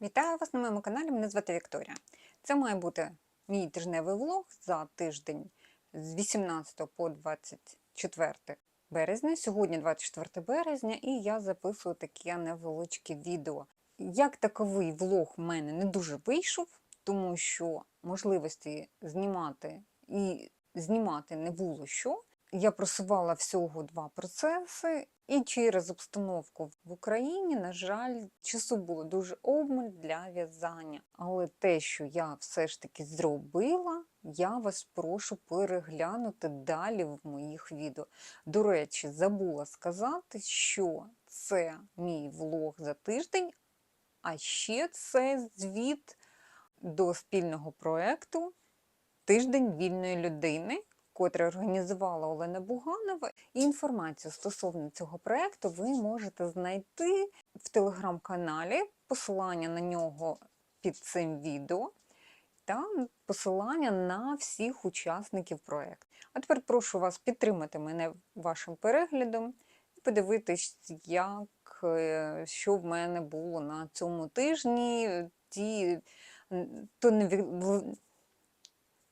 Вітаю вас на моєму каналі. Мене звати Вікторія. Це має бути мій тижневий влог за тиждень з 18 по 24 березня. Сьогодні 24 березня, і я записую таке невеличке відео. Як таковий влог в мене не дуже вийшов, тому що можливості знімати і знімати не було що. Я просувала всього два процеси, і через обстановку в Україні, на жаль, часу було дуже обмаль для в'язання. Але те, що я все ж таки зробила, я вас прошу переглянути далі в моїх відео. До речі, забула сказати, що це мій влог за тиждень, а ще це звіт до спільного проекту Тиждень вільної людини котре організувала Олена Буганова. І інформацію стосовно цього проєкту ви можете знайти в телеграм-каналі, посилання на нього під цим відео та посилання на всіх учасників проєкту. А тепер прошу вас підтримати мене вашим переглядом і подивитись, як, е, що в мене було на цьому тижні. Ті, то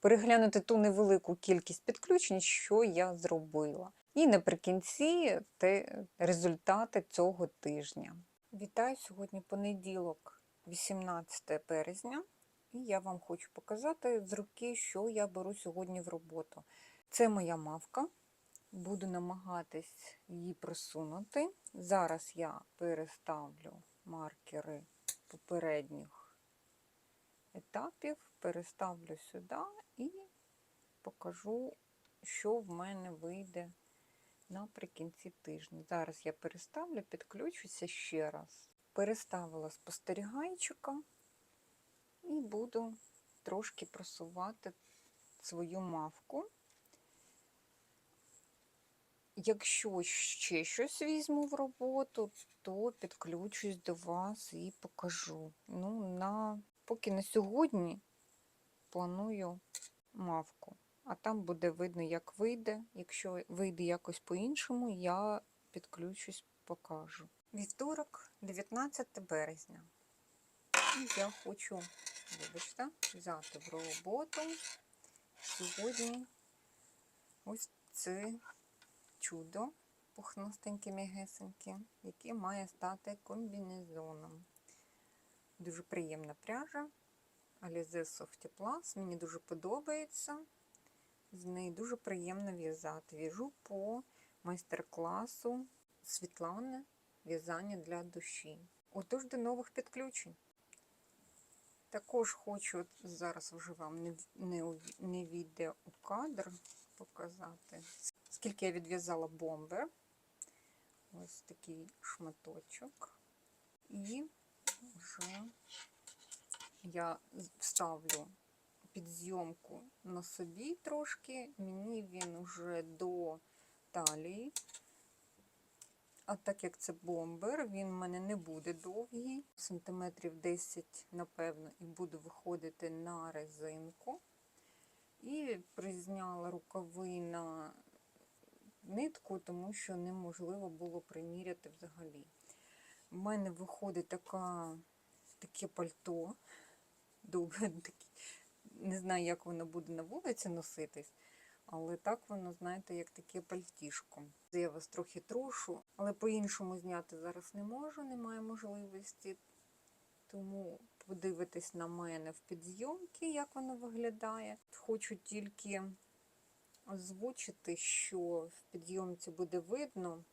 переглянути ту невелику кількість підключень, що я зробила. І наприкінці те результати цього тижня. Вітаю сьогодні понеділок, 18 березня, і я вам хочу показати з руки, що я беру сьогодні в роботу. Це моя мавка. Буду намагатись її просунути. Зараз я переставлю маркери попередніх етапів, переставлю сюди і покажу, що в мене вийде наприкінці тижня. Зараз я переставлю, підключуся ще раз. Переставила спостерігайчика і буду трошки просувати свою мавку. Якщо ще щось візьму в роботу, то підключусь до вас і покажу. Ну, на... Поки на сьогодні планую мавку. А там буде видно, як вийде. Якщо вийде якось по-іншому, я підключусь, покажу. Вівторок, 19 березня. І я хочу, вибачте, взяти в роботу сьогодні ось це чудо пухнастеньке м'ягесеньке, яке має стати комбінезоном. Дуже приємна пряжа. Alize Soft Plus. Мені дуже подобається. З неї дуже приємно в'язати. В'яжу по майстер-класу Світлани в'язання для душі. Отож, до нових підключень. Також хочу зараз вже вам не, не, не відео у кадр показати, скільки я відв'язала бомбер. Ось такий шматочок. І вже я ставлю підзйомку на собі трошки, мені він вже до талії. А так як це бомбер, він в мене не буде довгий, сантиметрів 10, напевно, і буду виходити на резинку. І призняла рукави на нитку, тому що неможливо було приміряти взагалі. У мене виходить така, таке пальто добре. Не знаю, як воно буде на вулиці носитись, але так воно, знаєте, як таке пальтішко. Я вас трохи трушу, але по-іншому зняти зараз не можу, немає можливості. Тому подивитись на мене в підзйомки, як воно виглядає. Хочу тільки озвучити, що в підйомці буде видно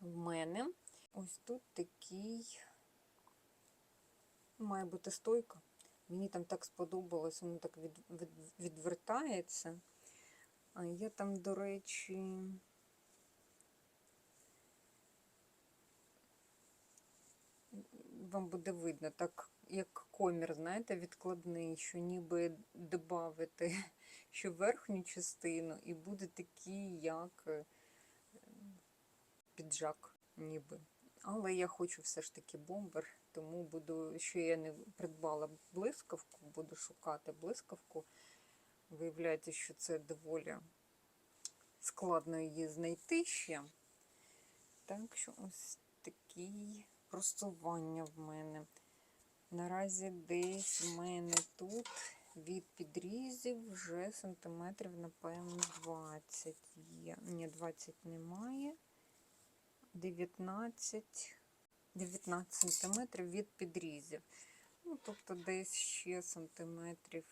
в мене. Ось тут такий має бути стойка. Мені там так сподобалось, воно так від, від, відвертається. А я там, до речі, вам буде видно, так як комір, знаєте, відкладний, що ніби додати що верхню частину, і буде такий, як е, піджак, ніби. Але я хочу все ж таки бомбер, тому буду, що я не придбала блискавку, буду шукати блискавку. Виявляється, що це доволі складно її знайти ще. Так що ось такі просування в мене. Наразі десь в мене тут від підрізів вже сантиметрів, напевно, 20 є. Ні, 20 немає. 19, 19 сантиметрів від підрізів. Ну, тобто десь ще сантиметрів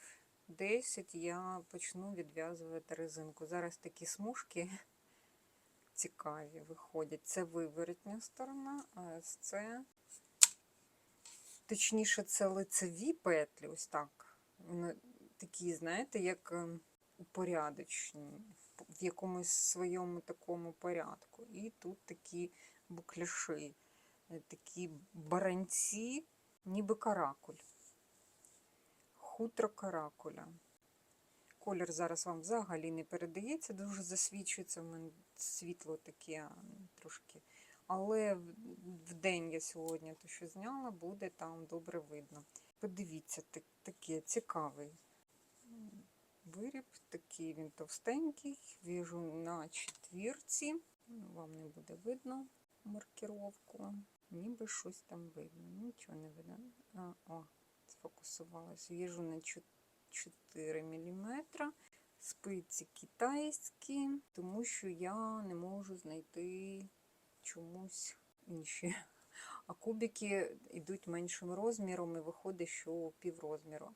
10 я почну відв'язувати резинку. Зараз такі смужки цікаві виходять. Це виворотня сторона, а це, точніше, це лицеві петлі, ось так. Такі, знаєте, як ем, упорядочені, в- якомусь своєму такому порядку. І тут такі букляши, е, такі баранці, ніби каракуль. Хутро каракуля. Колір зараз вам взагалі не передається, дуже засвічується. в мене світло таке трошки. Але в день я сьогодні то, що зняла, буде там добре видно. Подивіться, так- таке цікавий виріб, такий він товстенький, в'яжу на четвірці. Ну, Вам не буде видно маркировку. Ніби щось там видно. Нічого не видно. А, о, сфокусувалась. В'яжу на 4 мм. Спиці китайські, тому що я не можу знайти чомусь інші. А кубики йдуть меншим розміром і виходить, що піврозміру.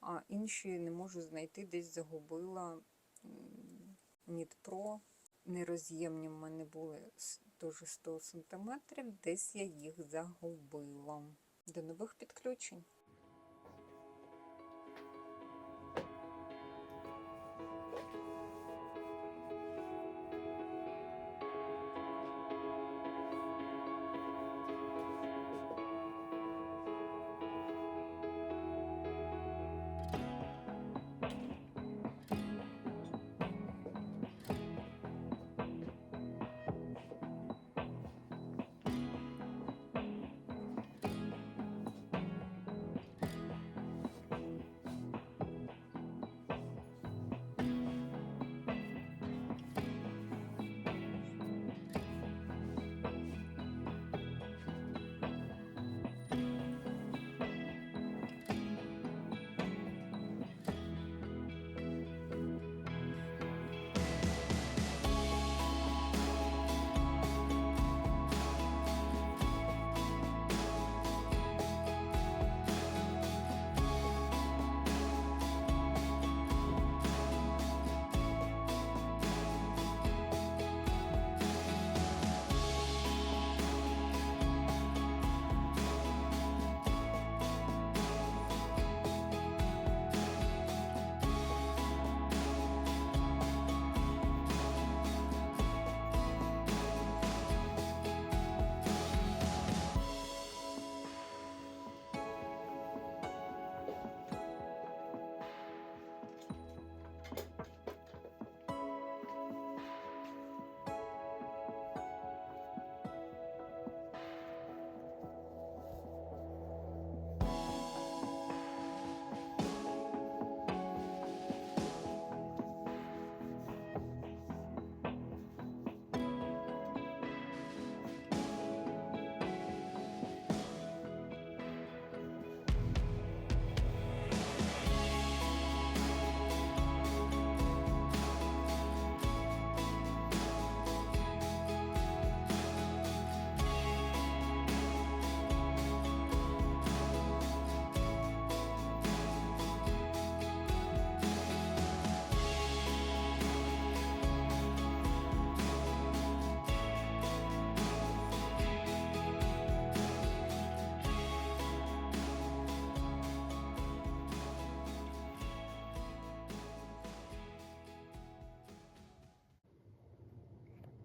А інші не можу знайти, десь загубила Нітпро. Нероз'ємні в мене були дуже 100 см, десь я їх загубила. До нових підключень.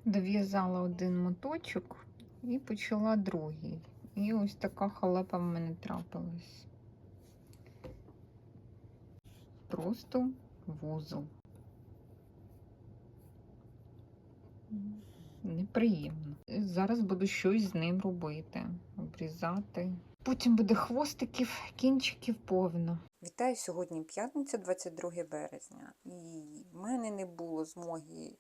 Дов'язала один моточок і почала другий. І ось така халепа в мене трапилась. Просто вузол. Неприємно. Зараз буду щось з ним робити, обрізати. Потім буде хвостиків, кінчиків повно. Вітаю сьогодні п'ятниця, 22 березня. І в мене не було змоги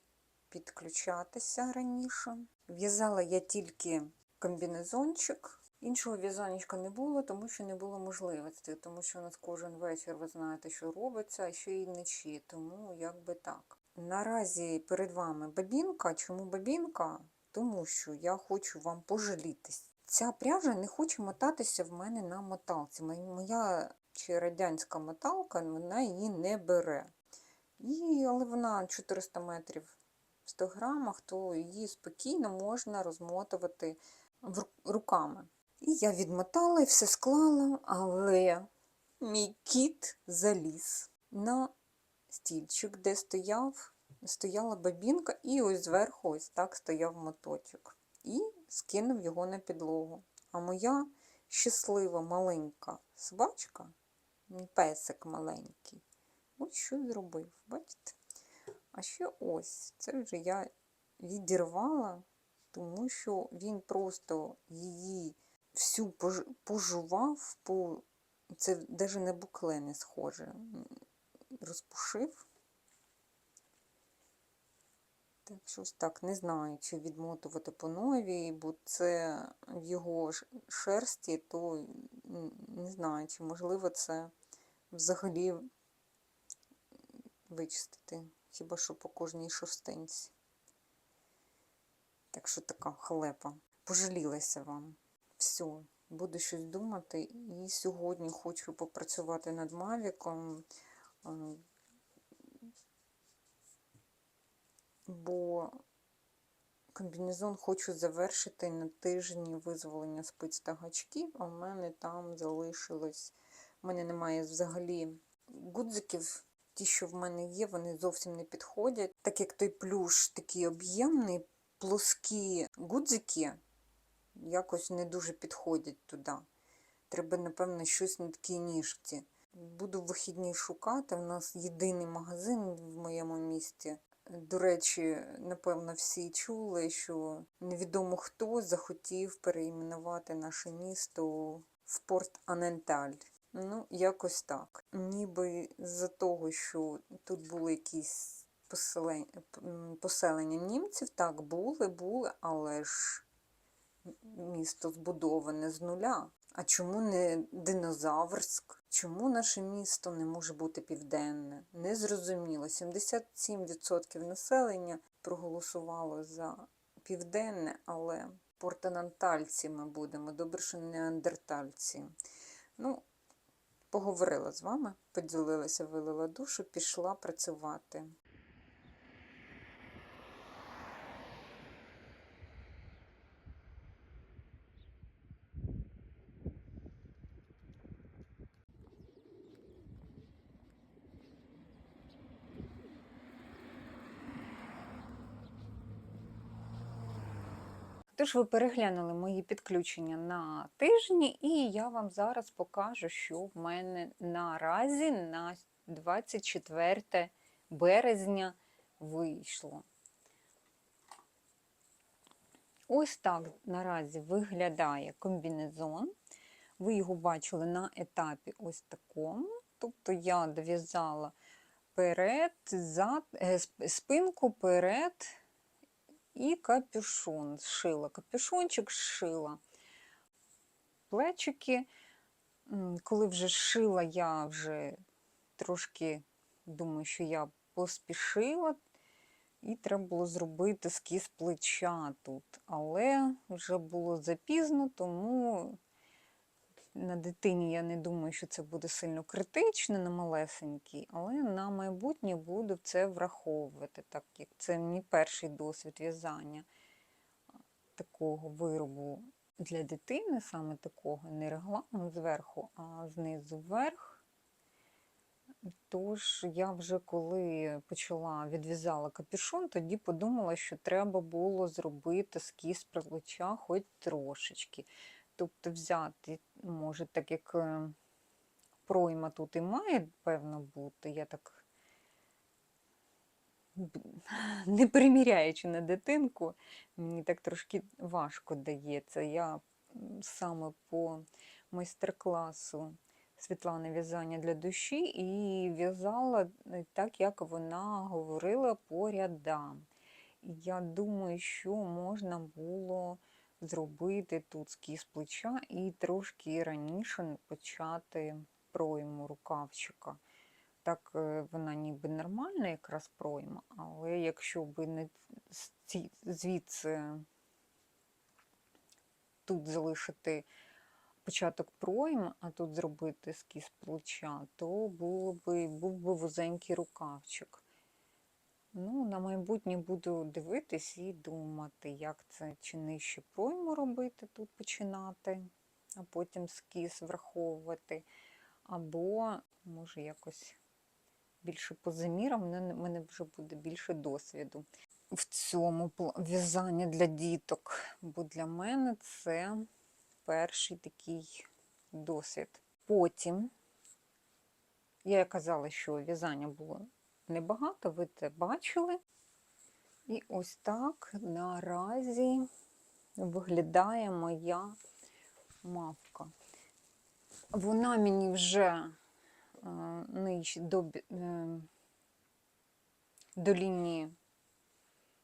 підключатися раніше. В'язала я тільки комбінезончик Іншого в'язанечка не було, тому що не було можливості, тому що у нас кожен вечір, ви знаєте, що робиться, а ще й вночі, тому як би так. Наразі перед вами бабінка. Чому бабінка? Тому що я хочу вам пожалітись. Ця пряжа не хоче мотатися в мене на моталці. Моя чи радянська моталка, вона її не бере. І, але вона 400 метрів в 100 грамах, то її спокійно можна розмотувати руками. І я відмотала і все склала, але мій кіт заліз на стільчик, де стояв, стояла бабінка, і ось зверху ось так стояв моточок. І скинув його на підлогу. А моя щаслива маленька собачка, песик маленький, ось що зробив, бачите? А ще ось, це вже я відірвала, тому що він просто її всю пожував, по... це навіть на букле не схоже. Розпушив. Так, щось так, не знаю, чи відмотувати по новій, бо це в його шерсті, то не знаю, чи можливо це взагалі вичистити, хіба що по кожній шерстинці. Так що така халепа. Пожалілася вам. Все, буду щось думати. І сьогодні хочу попрацювати над Мавіком, е, бо комбінезон хочу завершити на тижні визволення спиць та гачків, а в мене там залишилось. У мене немає взагалі гудзиків. Ті, що в мене є, вони зовсім не підходять. Так як той плюш такий об'ємний, плоскі гудзики якось не дуже підходять туди. Треба, напевно, щось на такій ніжці. Буду в вихідні шукати. У нас єдиний магазин в моєму місті. До речі, напевно, всі чули, що невідомо хто захотів переіменувати наше місто в Порт Аненталь. Ну, якось так. Ніби з-за того, що тут були якісь поселення, поселення німців, так, були, були, але ж місто збудоване з нуля. А чому не динозаврськ? Чому наше місто не може бути південне? Незрозуміло. 77% населення проголосувало за південне, але портанантальці ми будемо. Добре, що не неандертальці. Ну, поговорила з вами, поділилася, вилила душу, пішла працювати. Тож ви переглянули мої підключення на тижні, і я вам зараз покажу, що в мене наразі на 24 березня вийшло. Ось так наразі виглядає комбінезон. Ви його бачили на етапі ось такому. Тобто я дов'язала перед, зад, е, спинку перед і капюшон шила. Капюшончик шила Плечики. Коли вже шила, я вже трошки думаю, що я поспішила, і треба було зробити скіз плеча тут. Але вже було запізно, тому на дитині я не думаю, що це буде сильно критично, на малесенькій, але на майбутнє буду це враховувати, так як це мій перший досвід в'язання такого виробу для дитини, саме такого, не регланом зверху, а знизу вверх. Тож я вже коли почала відв'язала капюшон, тоді подумала, що треба було зробити скіз плеча хоч трошечки. Тобто взяти, може, так як е, пройма тут і має, певно, бути, я так не приміряючи на дитинку, мені так трошки важко дається. Я саме по майстер-класу Світлани в'язання для душі і в'язала е, так, як вона говорила по рядам. Я думаю, що можна було зробити тут скіз плеча і трошки раніше почати пройму рукавчика. Так, е, вона ніби нормальна якраз пройма, але якщо би не звідси тут залишити початок пройми, а тут зробити скіз плеча, то було би, був би вузенький рукавчик. Ну, на майбутнє буду дивитись і думати, як це чи нижче пройму робити, тут починати, а потім скіз враховувати. Або, може, якось більше по замірам, в мене, вже буде більше досвіду в цьому в'язанні для діток. Бо для мене це перший такий досвід. Потім я казала, що в'язання було небагато, ви це бачили. І ось так наразі виглядає моя мавка. Вона мені вже е, до, бі- е, до лінії,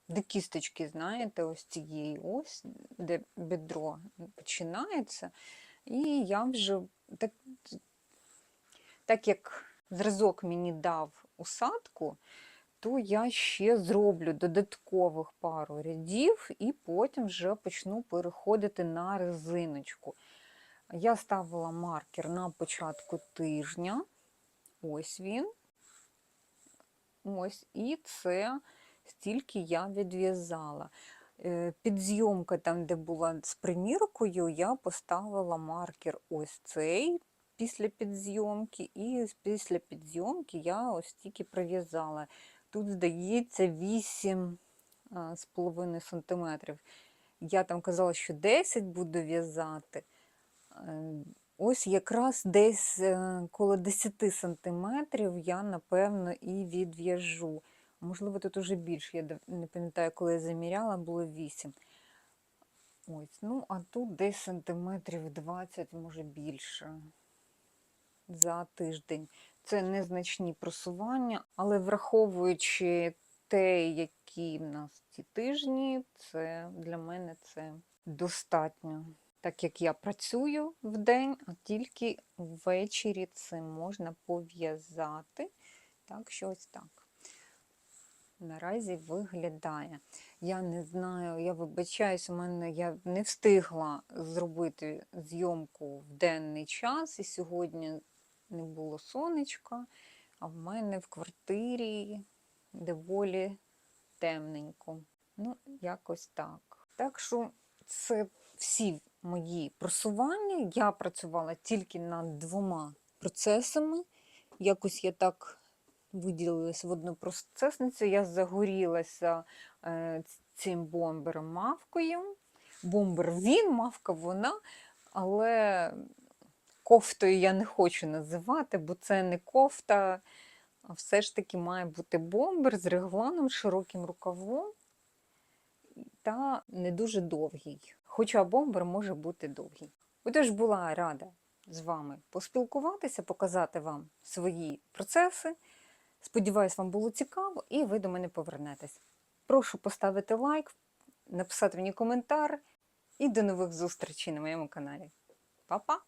до кісточки, знаєте, ось цієї ось, де бедро починається. І я вже так, так як зразок мені дав усадку, то я ще зроблю додаткових пару рядів і потім вже почну переходити на резиночку. Я ставила маркер на початку тижня. Ось він. Ось, і це стільки я відв'язала. Е, Підзйомка, там, де була з приміркою, я поставила маркер ось цей після підзйомки, і після підзйомки я ось тільки прив'язала. Тут, здається, 8 а, з половиною сантиметрів. Я там казала, що 10 буду в'язати. Е, Ось якраз десь е, коло 10 сантиметрів я, напевно, і відв'яжу. Можливо, тут уже більше. Я не пам'ятаю, коли я заміряла, було 8. Ось, ну, а тут десь сантиметрів 20, може більше за тиждень. Це незначні просування, але враховуючи те, які в нас ці тижні, це для мене це достатньо. Так як я працюю в день, а тільки ввечері це можна пов'язати. Так що ось так. Наразі виглядає. Я не знаю, я вибачаюсь, у мене я не встигла зробити зйомку в денний час, і сьогодні не було сонечка, а в мене в квартирі доволі темненько. Ну, якось так. Так що це всі мої просування. Я працювала тільки над двома процесами. Якось я так виділилася в одну процесницю. Я загорілася е, цим бомбером мавкою. Бомбер він, мавка вона, але кофтою я не хочу називати, бо це не кофта, все ж таки має бути бомбер з регланом, широким рукавом та не дуже довгий. Хоча бомбер може бути довгий. Отож була рада з вами поспілкуватися, показати вам свої процеси. Сподіваюсь, вам було цікаво і ви до мене повернетесь. Прошу поставити лайк, написати мені коментар і до нових зустрічей на моєму каналі. Па-па!